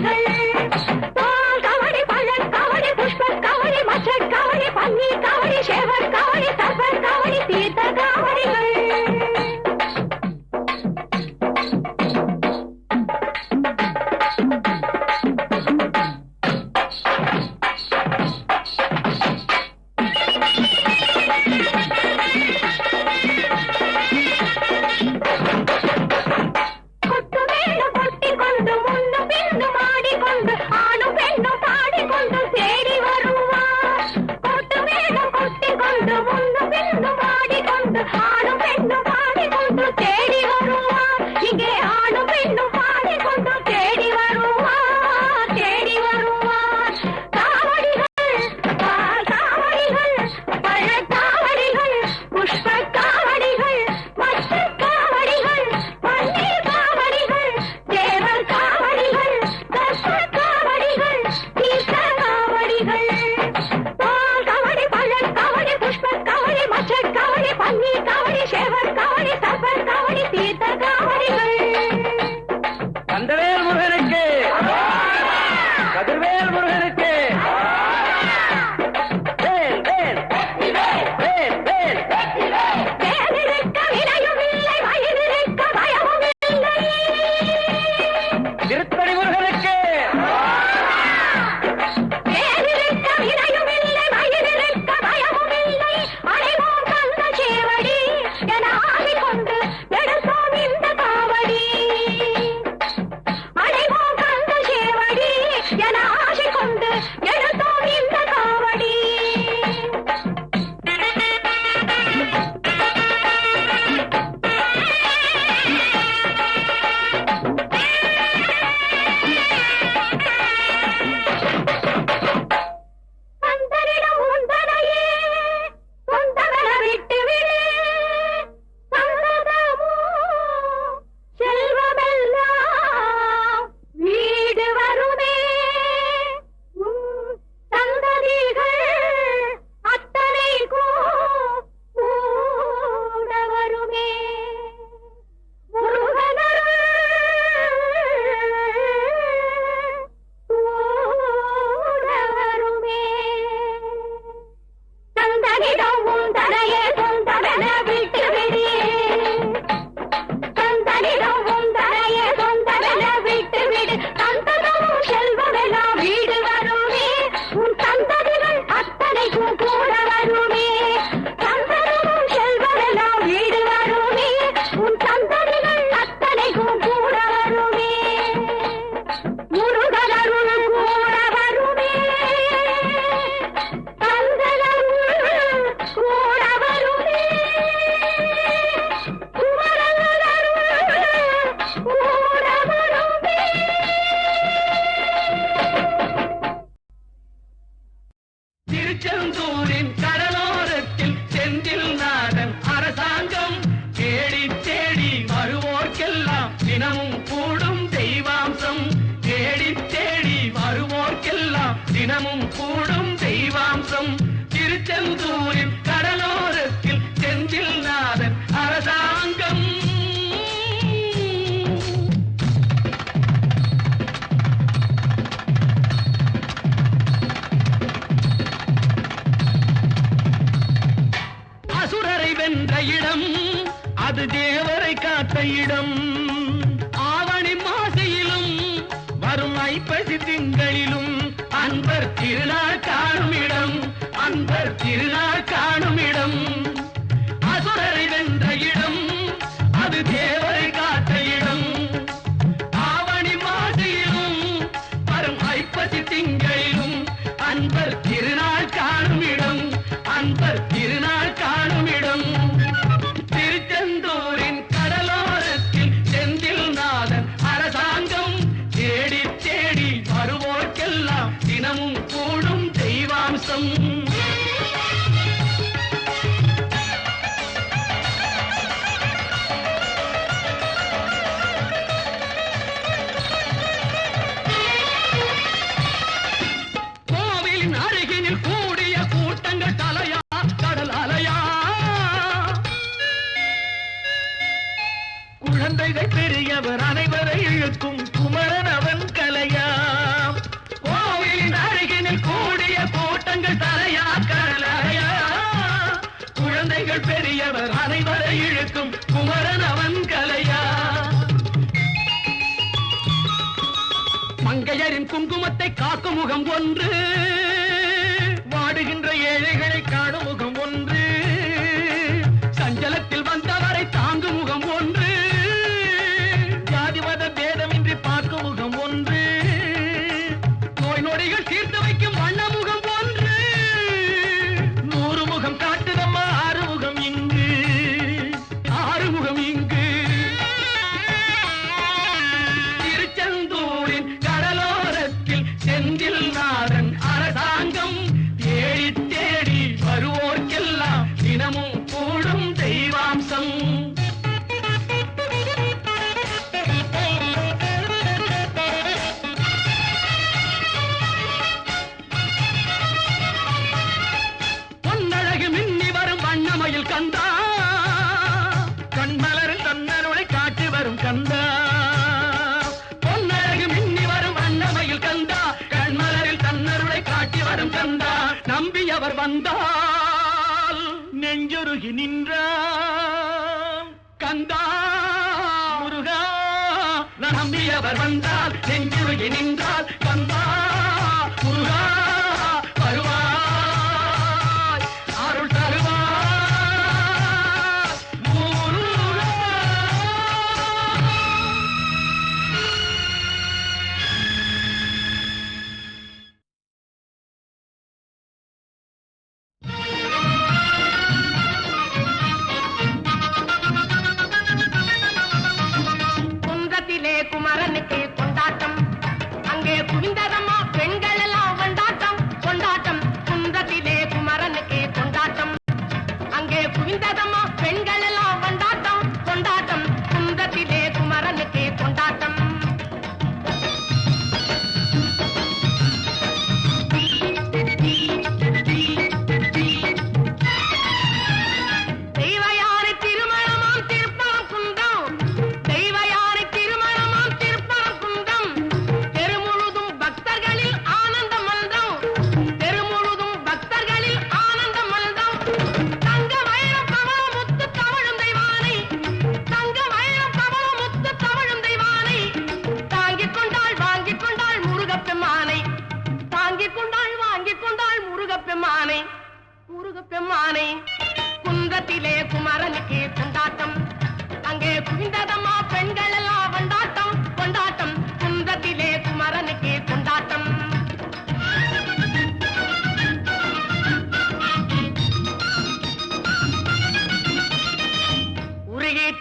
गया தத்தையிடம் ஆவணி மாசையிலும் வரும் ஐப்பசி திங்களிலும் அன்பர் திருநாள் காணும் இடம் அன்பர் திருநாள் காணும் இடம் குடும்பத்தை காக்கும் முகம் ஒன்று. வாடுகின்ற ஏழைகளை காணும் முகம் அவர் வந்தால் நெஞ்சொருகி நின்ற கந்தா முருகா நம்பியவர் வந்தால் நெஞ்சுருகி நின்றால்